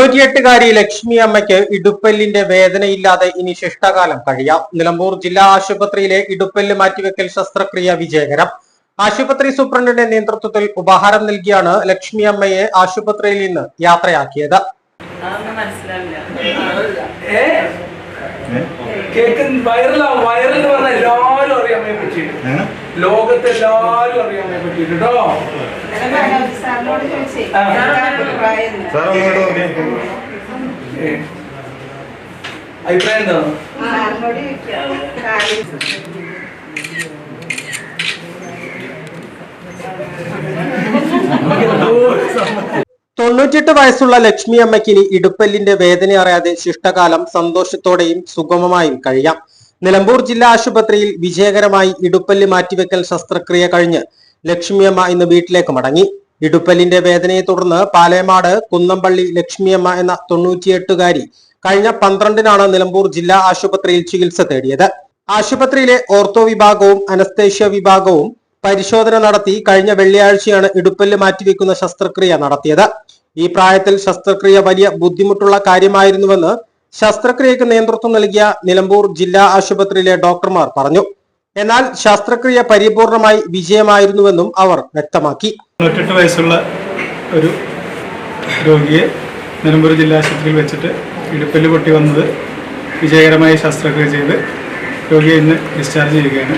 തൊണ്ണൂറ്റിയെട്ടുകാരി ലക്ഷ്മി അമ്മയ്ക്ക് ഇടുപ്പല്ലിന്റെ വേദനയില്ലാതെ ഇനി ശിഷ്ടകാലം കഴിയാം. നിലമ്പൂർ ജില്ലാ ആശുപത്രിയിലെ ഇടുപ്പല്ല് മാറ്റിവെക്കൽ ശസ്ത്രക്രിയ വിജയകരം. ആശുപത്രി സൂപ്രണ്ടിന്റെ നേതൃത്വത്തിൽ ഉപഹാരം നൽകിയാണ് ലക്ഷ്മി അമ്മയെ ആശുപത്രിയിൽ നിന്ന് യാത്രയാക്കിയത്. കേക്ക് വൈറലാവും വൈറൽ എന്ന് പറഞ്ഞാൽ എല്ലാവരും അറിയാൻ വേണ്ടി പറ്റിയിട്ട്. ലോകത്ത് എല്ലാവരും അറിയാൻ വേണ്ടി പറ്റിയിട്ട് കേട്ടോ ആ. അഭിപ്രായം എന്താ? എന്താണ് സാറിനോട് ചോദിക്കാം കാര്യം തൊണ്ണൂറ്റിയെട്ട് വയസ്സുള്ള ലക്ഷ്മി അമ്മയ്ക്ക് ഇനി ഇടുപ്പല്ലിന്റെ വേദന അറിയാതെ ശിഷ്ടകാലം സന്തോഷത്തോടെയും സുഗമമായും കഴിയാം. നിലമ്പൂർ ജില്ലാ ആശുപത്രിയിൽ വിജയകരമായി ഇടുപ്പല്ല് മാറ്റിവെക്കൽ ശസ്ത്രക്രിയ കഴിഞ്ഞ് ലക്ഷ്മിയമ്മ ഇന്ന് വീട്ടിലേക്ക് മടങ്ങി. ഇടുപ്പല്ലിന്റെ വേദനയെ തുടർന്ന് പാലേമാട് കുന്നംപള്ളി ലക്ഷ്മിയമ്മ എന്ന തൊണ്ണൂറ്റിയെട്ടുകാരി കഴിഞ്ഞ പന്ത്രണ്ടിനാണ് നിലമ്പൂർ ജില്ലാ ആശുപത്രിയിൽ ചികിത്സ തേടിയത്. ആശുപത്രിയിലെ ഓർത്തോ വിഭാഗവും അനസ്തേഷ്യ വിഭാഗവും പരിശോധന നടത്തി കഴിഞ്ഞ വെള്ളിയാഴ്ചയാണ് ഇടുപ്പല്ല് മാറ്റിവെക്കുന്ന ശസ്ത്രക്രിയ നടത്തിയത്. ഈ പ്രായത്തിൽ ശസ്ത്രക്രിയ വലിയ ബുദ്ധിമുട്ടുള്ള കാര്യമായിരുന്നുവെന്ന് ശസ്ത്രക്രിയക്ക് നേതൃത്വം നൽകിയ നിലമ്പൂർ ജില്ലാ ആശുപത്രിയിലെ ഡോക്ടർമാർ പറഞ്ഞു. എന്നാൽ ശസ്ത്രക്രിയ പരിപൂർണമായി വിജയമായിരുന്നുവെന്നും അവർ വ്യക്തമാക്കി. തൊണ്ണൂറ്റെട്ട് വയസ്സുള്ള ഒരു രോഗിയെ നിലമ്പൂർ ജില്ലാ ആശുപത്രിയിൽ വെച്ചിട്ട് ഇടുപ്പൽ പൊട്ടി വന്നത് വിജയകരമായി ശസ്ത്രക്രിയ ചെയ്ത് രോഗിയെ ഇന്ന് ഡിസ്ചാർജ് ചെയ്യുകയാണ്.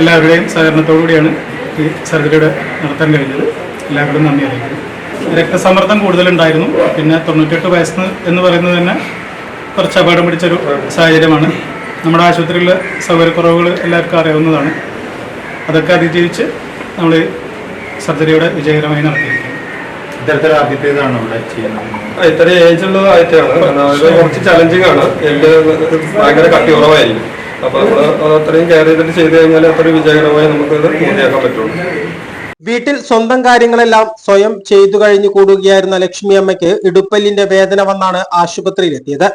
എല്ലാവരുടെയും സഹകരണത്തോടു കൂടിയാണ് ഈ സർജറിയുടെ നടത്താൻ കഴിഞ്ഞത്. എല്ലാവരോടും നന്ദി അറിയിക്കുന്നു. രക്തസമ്മർദ്ദം കൂടുതലുണ്ടായിരുന്നു. പിന്നെ തൊണ്ണൂറ്റെട്ട് വയസ്സ് എന്ന് പറയുന്നത് തന്നെ കുറച്ച് അപകടം പിടിച്ചൊരു സാഹചര്യമാണ്. നമ്മുടെ ആശുപത്രിയിലെ സൗകര്യക്കുറവുകൾ എല്ലാവർക്കും അറിയാവുന്നതാണ്. അതൊക്കെ അതിജീവിച്ച് നമ്മൾ സർജറിയുടെ വിജയകരമായി നടത്തിയിരിക്കുന്നു. ഇത്തരത്തിൽ ആദ്യത്തേതാണ് ഇവിടെ ചെയ്യുന്നത് ഇത്ര ഏജ് ഉള്ളതായിട്ടാണ്. കുറച്ച് ചലഞ്ചിങ് ആണ്. എല്ല് ഭയങ്കര കട്ടി കുറവായിരിക്കും അപ്പൊ നമ്മൾ അത് അത്രയും കെയർ ചെയ്തിട്ട് ചെയ്ത് കഴിഞ്ഞാൽ അത്രയും വിജയകരമായി നമുക്ക് പൂർത്തിയാക്കാൻ പറ്റുള്ളൂ. വീട്ടിൽ സ്വന്തം കാര്യങ്ങളെല്ലാം സ്വയം ചെയ്തു കഴിഞ്ഞു കൂടുകയായിരുന്ന ലക്ഷ്മി അമ്മയ്ക്ക് ഇടുപ്പല്ലിന്റെ വേദന വന്നാണ് ആശുപത്രിയിലെത്തിയത്.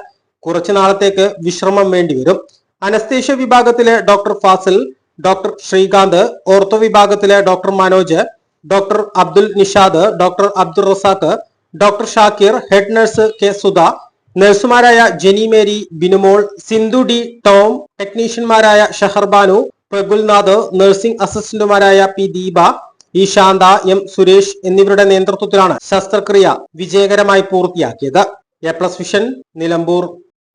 കുറച്ചു നാളത്തേക്ക് വിശ്രമം വേണ്ടിവരും അനസ്തേഷ്യ വിഭാഗത്തിലെ doctor Fazil doctor Srikanth ortho വിഭാഗത്തിലെ doctor Manoj doctor Abdul Nishad doctor Abdul Razak doctor Shakir head nurse K Sudha നഴ്സുമാരായ Jenny Mary Binumol Sindhu D Tom ടെക്നീഷ്യന്മാരായ Shaharbanu Pragulnath nursing അസിസ്റ്റന്റുമാരായ P Deepa E Shantha M. Suresh എന്നിവരുടെ നേതൃത്വത്തിലാണ് ശസ്ത്രക്രിയ വിജയകരമായി പൂർത്തിയാക്കിയത്. A plus vision Nilambur.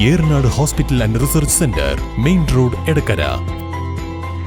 Eranad hospital and research centre main road Edakkara.